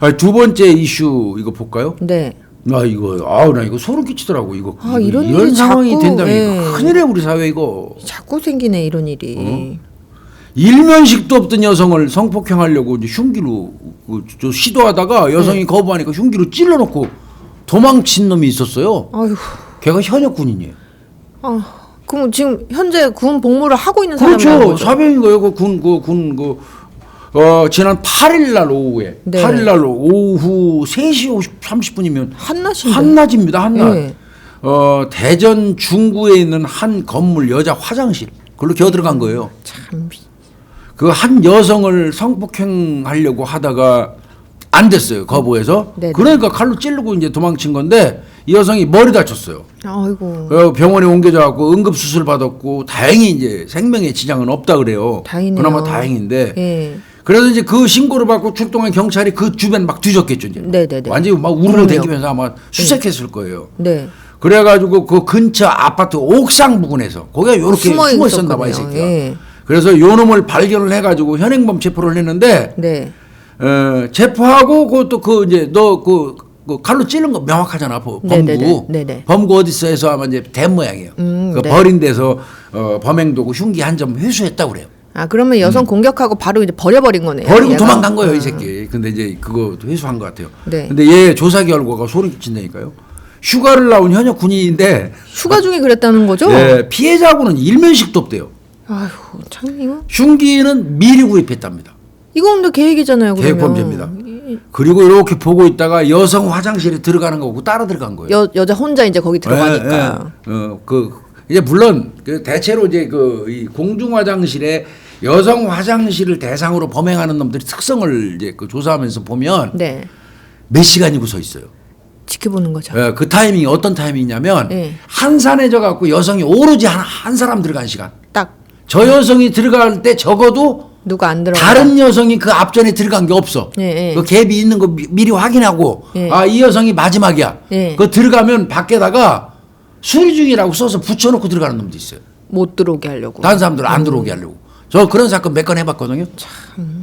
아, 두 번째 이슈 이거 볼까요? 네. 나 이거 아우 나 이거 소름 끼치더라고 이거 아, 이런 일이 상황이 자꾸, 된다면 예. 이거 큰일이야 우리 사회 이거 자꾸 생기네 이런 일이. 어? 일면식도 없던 여성을 성폭행하려고 이제 흉기로 그, 저 시도하다가 여성이 거부하니까 흉기로 찔러놓고 도망친 놈이 있었어요. 아휴. 걔가 현역 군인이에요. 아, 그럼 지금 현재 군 복무를 하고 있는 사람이라는 그렇죠. 사병인 거예요. 그 군 그 군 그 어, 지난 8일 날 오후에 네. 8일 날 오후 3시 50, 30분이면 한낮인데. 한낮입니다. 한낮. 네. 어, 대전 중구에 있는 한 건물 여자 화장실. 그걸로 기어 들어간 거예요. 참. 그 한 여성을 성폭행하려고 하다가 안 됐어요. 거부해서. 네네. 그러니까 칼로 찌르고 이제 도망친 건데 이 여성이 머리 다쳤어요. 아이고. 어, 병원에 옮겨져 갖고 응급 수술 받았고 다행히 이제 생명에 지장은 없다 그래요. 다행이네요. 그나마 다행인데. 예. 그래서 이제 그 신고를 받고 출동한 경찰이 그 주변 막 뒤졌겠죠. 이제. 네네네. 완전히 막 우르르. 댕기면서 아마 수색했을 거예요. 네. 그래가지고 그 근처 아파트 옥상 부근에서 거기가 이렇게 숨어 숨어 있었나 봐요, 이. 새끼가. 예. 그래서 요 놈을 발견을 해가지고 현행범 체포를 했는데 네. 어, 체포하고 그것도 그 이제 너그 그 칼로 찌른 거 명확하잖아 보- 범구 네네네. 네네. 범구 어디 있어 해서 아마 이제 된 모양이에요. 음, 그 네. 버린 데서 어, 범행 도구 흉기 한 점 회수했다고 그래요. 아 그러면 여성 공격하고 바로 이제 버려버린 거네요. 음. 버리고 얘가. 도망간 거예요 이 아. 새끼. 근데 이제 그거 회수한 것 같아요. 네. 근데 얘 조사 결과가 소름 끼친다니까요. 휴가를 나온 현역 군인인데 휴가 중에 그랬다는 거죠? 네, 피해자하고는 일면식도 없대요. 아휴 참 이거 흉기는 미리 구입했답니다. 이거 근데 계획이잖아요. 그러면. 계획 범죄입니다. 그리고 이렇게 보고 있다가 여성 화장실에 들어가는 거고 따라 들어간 거예요. 여 여자 혼자 이제 거기 들어가니까. 예, 예. 어, 그 이제 물론 그 대체로 이제 그 이 공중 화장실에 여성 화장실을 대상으로 범행하는 놈들이 특성을 이제 그 조사하면서 보면 네. 몇 시간이고 서 있어요. 지켜보는 거죠. 예, 그 타이밍이 어떤 타이밍이냐면 예. 한산해져 갖고 여성이 오로지 한, 한 사람 들어간 시간. 딱 저 여성이 들어갈 때 적어도 누가 안 들어가. 다른 여성이 그 앞전에 들어간 게 없어. 예, 예. 그 갭이 있는 거 미, 미리 확인하고 예. 아이 여성이 마지막이야. 예. 그 들어가면 밖에다가 수리 중이라고 써서 붙여놓고 들어가는 놈도 있어요. 못 들어오게 하려고. 다른 사람들 안 들어오게 하려고. 저 그런 사건 몇 건 해봤거든요.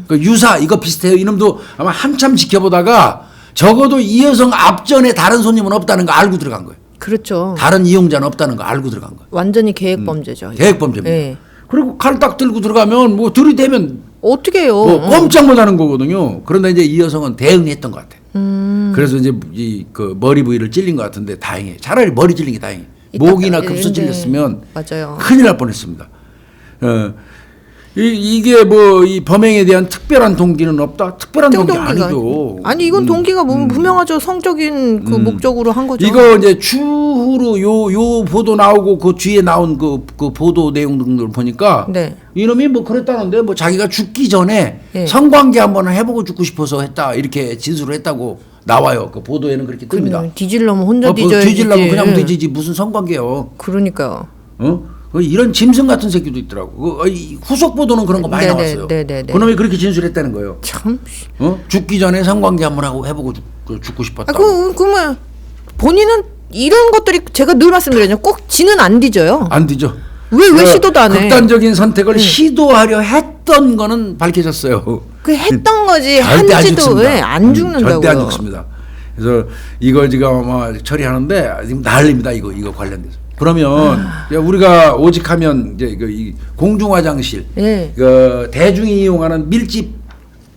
그 유사 이거 비슷해요. 이놈도 아마 한참 지켜보다가 적어도 이 여성 앞전에 다른 손님은 없다는 거 알고 들어간 거예요. 그렇죠. 다른 이용자는 없다는 거 알고 들어간 거예요. 완전히 계획 범죄죠. 이거. 계획 범죄입니다. 예. 그리고 칼 딱 들고 들어가면 뭐 들이대면 어떻게 해요? 뭐 어. 꼼짝 못하는 거거든요. 그런데 이제 이 여성은 대응했던 것 같아. 음. 그래서 이제 이 그 머리 부위를 찔린 것 같은데 다행해. 차라리 머리 찔린 게. 이따- 목이나 예, 급소 네. 찔렸으면 맞아요. 큰일 날 뻔했습니다. 어, 이, 이게 뭐 이 범행에 대한 특별한 동기는 없다. 특별한 동기 동기가 아니죠. 아니 이건 동기가 뭐 분명하죠. 성적인 그 목적으로 한 거죠. 이거 이제 추후로 요 요 보도 나오고 그 뒤에 나온 그, 그 보도 내용 등을 보니까 네. 이놈이 뭐 그랬다는데 뭐 자기가 죽기 전에 예. 성관계 한번 해보고 죽고 싶어서 했다 이렇게 진술을 했다고 나와요. 그 보도에는 그렇게 뜹니다. 뒤질려면 혼자 어, 뭐 뒤져야지. 뒤질라면 그냥 뒤지지 무슨 성관계요. 그러니까요. 어? 그 이런 짐승 같은 새끼도 있더라고. 그, 어, 이 후속 보도는 그런 거 많이 네네, 나왔어요. 네네네. 그놈이 그렇게 진술했다는 거예요. 참. 어? 죽기 전에 성관계 한번 하고 해보고 죽, 그 아, 싶었다. 그 그러면 본인은 이런 것들이 제가 늘 말씀드렸죠. 꼭 지는 안 뒤져요. 안 되죠. 왜왜 그 시도도 안 해? 극단적인 선택을 시도하려 했던 거는 밝혀졌어요. 그 했던 거지 한지도 죽습니다. 왜안 음, 죽는다고요. 절대 안 죽습니다. 그래서 이걸 지금 아마 처리하는데 지금 난립니다. 이거 이거 관련돼서. 그러면 아. 우리가 오직하면 이제 그이 공중 화장실, 예. 그 대중이 이용하는 밀집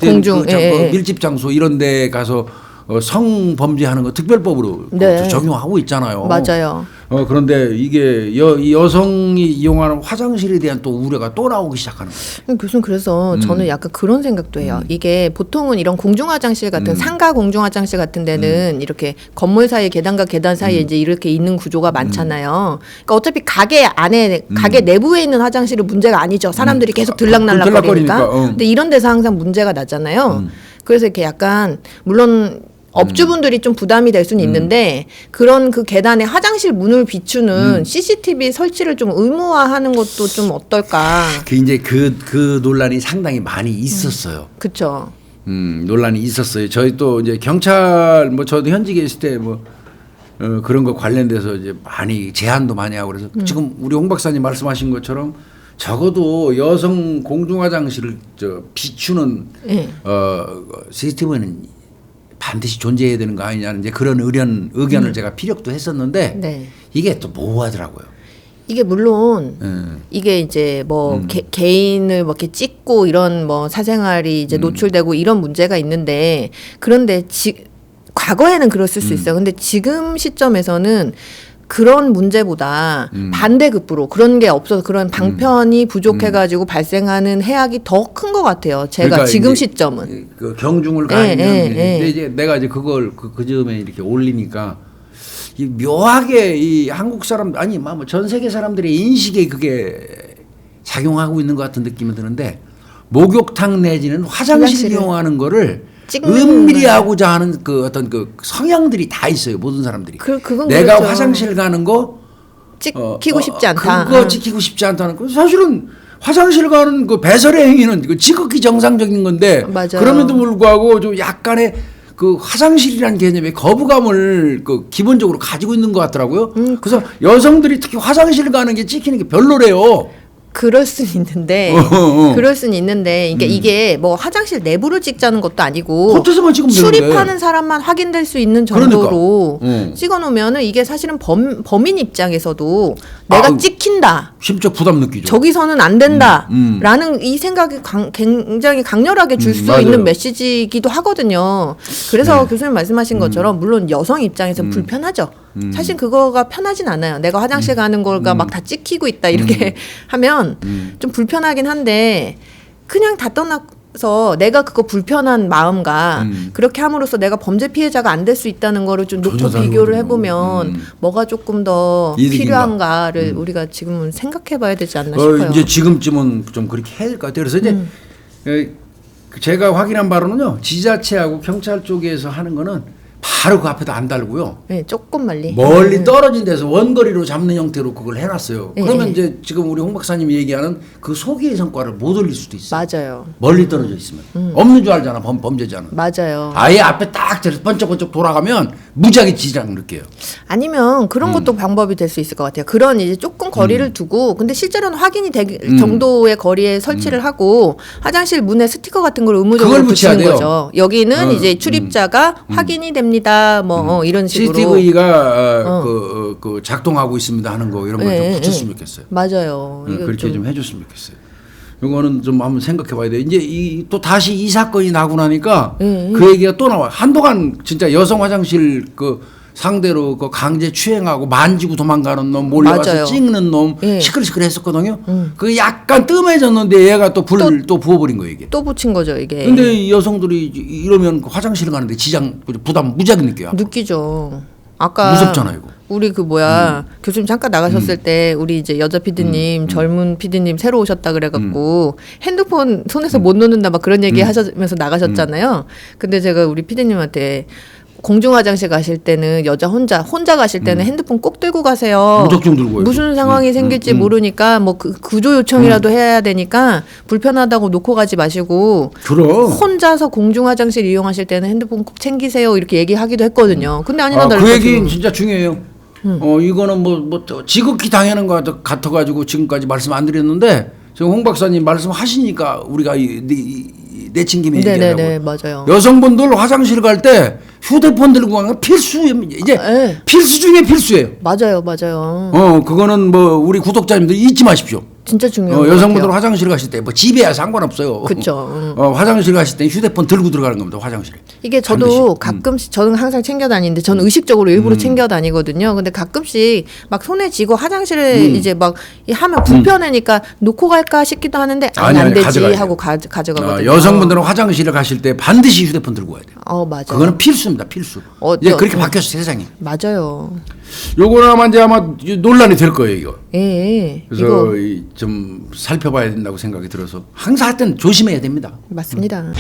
공중, 그 장- 예, 그 예. 밀집 장소 이런 데 가서 어, 성범죄하는 거 특별법으로 네. 그 적용하고 있잖아요. 맞아요. 어 그런데 이게 여, 이 여성이 이용하는 화장실에 대한 또 우려가 또 나오기 시작하는 거예요. 교수님 그래서 음. 저는 약간 그런 생각도 해요. 이게 보통은 이런 공중 화장실 음. 같은 상가 공중 화장실 같은 데는 이렇게 건물 사이 계단과 계단 사이에 음. 이제 이렇게 있는 구조가 많잖아요. 그러니까 어차피 가게 안에 음. 가게 내부에 있는 화장실은 문제가 아니죠. 사람들이 계속 들락날락거리니까. 들락거리니까, 어. 근데 이런 데서 항상 문제가 나잖아요. 음. 그래서 이렇게 약간 물론 업주분들이 좀 부담이 될 음. 수는 있는데 그런 그 계단에 화장실 문을 비추는 CCTV 설치를 좀 의무화하는 것도 좀 어떨까? 그 이제 그 그 논란이 상당히 많이 있었어요. 그쵸. 음, 논란이 있었어요. 저희 또 이제 경찰 뭐 저도 현직에 있을 때뭐 어, 그런 거 관련돼서 이제 많이 제한도 많이 하고 그래서 지금 우리 홍 박사님 말씀하신 것처럼 적어도 여성 공중 화장실을 저 비추는 예. 어 CCTV는 반드시 존재해야 되는 거 아니냐는 이제 그런 의견 의견을 제가 피력도 했었는데 음. 네. 이게 또 모호하더라고요. 이게 물론 음. 이게 이제 뭐 개, 개인을 뭐 이렇게 찍고 이런 뭐 사생활이 음. 이제 노출되고 이런 문제가 있는데 그런데 지, 과거에는 그랬을 음. 수 있어요. 근데 지금 시점에서는 그런 문제보다 음. 반대급부로 그런 게 없어서 그런 방편이 부족해가지고 발생하는 해악이 더 큰 것 같아요. 제가 그러니까 지금 이제 시점은. 그 경중을 예, 가하면 예, 예. 이제 내가 이제 그걸 그, 그 점에 이렇게 올리니까 이 묘하게 이 한국 사람 아니 뭐 전 세계 사람들의 인식에 그게 작용하고 있는 것 같은 느낌이 드는데 목욕탕 내지는 화장실 이용하는 거를 은밀히. 하고자 하는 그 어떤 그 성향들이 다 있어요 모든 사람들이. 그 그건 내가 그렇죠. 화장실 가는 거 찍히고 어, 싶지 어, 않다. 그거 응. 지키고 싶지 않다는 거 사실은 화장실 가는 그 배설의 행위는 그 지극히 정상적인 건데 맞아요. 그럼에도 불구하고 좀 약간의 그 화장실이라는 개념에 거부감을 그 기본적으로 가지고 있는 것 같더라고요. 음, 그래서 여성들이 특히 화장실 가는 게 찍히는 게 별로래요. 그럴 순 있는데 어, 어. 그럴 순 있는데 이게 이게 뭐 화장실 내부를 찍자는 것도 아니고 겉에서만 찍으면 되는데. 출입하는 사람만 확인될 수 있는 그러니까. 정도로 어. 찍어놓으면은 이게 사실은 범, 범인 입장에서도 내가 아우. 찍힌다. 심적 부담 느끼죠. 저기서는 안 된다. 음, 음. 라는 이 생각이 강- 굉장히 강렬하게 줄 음, 수 맞아요. 있는 메시지이기도 하거든요. 그래서 네. 교수님 말씀하신 것처럼 물론 여성 입장에서 음. 불편하죠. 사실 그거가 편하진 않아요. 내가 화장실 가는 걸가 음. 막다 찍히고 있다 이렇게 하면 좀 불편하긴 한데 그냥 다 떠나 서 내가 그거 불편한 마음과 음. 그렇게 함으로써 내가 범죄 피해자가 안 될 수 있다는 거를 좀 전혀 비교를. 해보면 음. 뭐가 조금 더 이득인가? 필요한가를 우리가 지금은 생각해봐야 되지 않나 어, 싶어요. 음. 이제 지금쯤은 좀 그렇게 해야 될 것 같아요. 그래서 이제 제가 확인한 바로는요, 지자체하고 경찰 쪽에서 하는 거는 바로 그 앞에다 안 달고요. 네, 조금 멀리. 멀리 떨어진 데서 원거리로 잡는 형태로 그걸 해놨어요. 예, 그러면 예. 이제 지금 우리 홍 박사님이 얘기하는 그 소기의 성과를 못 올릴 수도 있어요. 맞아요. 멀리 떨어져 있으면 없는 줄 알잖아 범, 범죄자는. 맞아요. 아예 앞에 딱 저래서 번쩍번쩍 돌아가면 무지하게 지장 느껴요. 아니면 그런 것도 방법이 될 수 있을 것 같아요. 그런 이제 조 금 거리를 두고 근데 실제로는 확인이 될 정도의 거리에 설치를 하고 화장실 문에 스티커 같은 걸 의무적으로 붙이는 돼요. 거죠. 여기는 어, 이제 출입자가 확인이 됩니다. 뭐 어, 이런 식으로. CCTV가 어. 그, 어, 그 작동하고 있습니다 하는 거 이런 걸좀 예, 붙였으면 예. 좋겠어요. 맞아요. 네, 그렇게 좀, 좀 해줬으면 좋겠어요. 이거는 좀 한번 생각해 봐야 돼. 이제 이, 또 다시 이 사건이 나고 나니까 예, 그 얘기가 또 나와. 한동안 진짜 여성 화장실 그 상대로 그 강제 추행하고 만지고 도망가는 놈, 몰려와서 맞아요. 찍는 놈, 예. 시끌시끌 했었거든요. 그 약간 뜸해졌는데 얘가 또 불 또 부어버린 거예요, 이게. 또 붙인 거죠 이게. 근데 이 여성들이 이러면 그 화장실 가는데 지장, 부담 무지하게 느껴요. 느끼죠. 아까 무섭잖아, 이거. 우리 그 뭐야 교수님 잠깐 나가셨을 때 우리 이제 여자 피디님 젊은 피디님 새로 오셨다 그래갖고 핸드폰 손에서 못 놓는다 막 그런 얘기 하시면서 나가셨잖아요. 근데 제가 우리 피디님한테 공중 화장실 가실 때는 여자 혼자 혼자 가실 때는 핸드폰 꼭 들고 가세요. 무조건 들고 가요. 무슨 상황이 음, 생길지 음, 음. 모르니까 뭐 그, 구조 요청이라도 해야 되니까 불편하다고 놓고 가지 마시고 그럼. 혼자서 공중 화장실 이용하실 때는 핸드폰 꼭 챙기세요 이렇게 얘기하기도 했거든요. 근데 아니나 아, 다를까 그 얘기는 지금 진짜 중요해요. 어 이거는 뭐뭐 지극히 당연한 것 같아- 같아가지고 지금까지 말씀 안 드렸는데 지금 홍 박사님 말씀하시니까 우리가 이, 이, 이, 내친 김에 얘기하라고. 네네네 맞아요. 여성분들 화장실 갈 때 휴대폰 들고 가는 건 필수 이제 네. 필수 중에 필수예요. 맞아요, 맞아요. 어 그거는 뭐 우리 구독자님들 잊지 마십시오. 진짜 중요한 어, 것 여성분들. 화장실 가실 때 뭐 집에야 상관없어요. 그쵸. 음. 어, 화장실 가실 때 휴대폰 들고 들어가는 겁니다. 화장실에. 이게 저도 반드시. 음. 가끔씩 저는 항상 챙겨 다니는데 저는 의식적으로 일부러 챙겨 다니거든요. 근데 가끔씩 막 손에 쥐고 화장실에 음. 이제 막이 하면 불편하니까 놓고 갈까 싶기도 하는데 아니, 아니, 안 되지 가져가야. 하고 가, 가져가거든요. 어, 여성분들은 화장실에 가실 때 반드시 휴대폰 들고 가야 돼요. 어 맞아요. 그거는 필수입니다. 필수. 어, 이제 저- 그렇게 어. 바뀌었어 세상이. 맞아요. 요거는 아마 이제 아마 논란이 될 거예요 이거. 예, 예. 그래서 이거 이, 좀 살펴봐야 된다고 생각이 들어서 항상 하여튼 조심해야 됩니다. 맞습니다.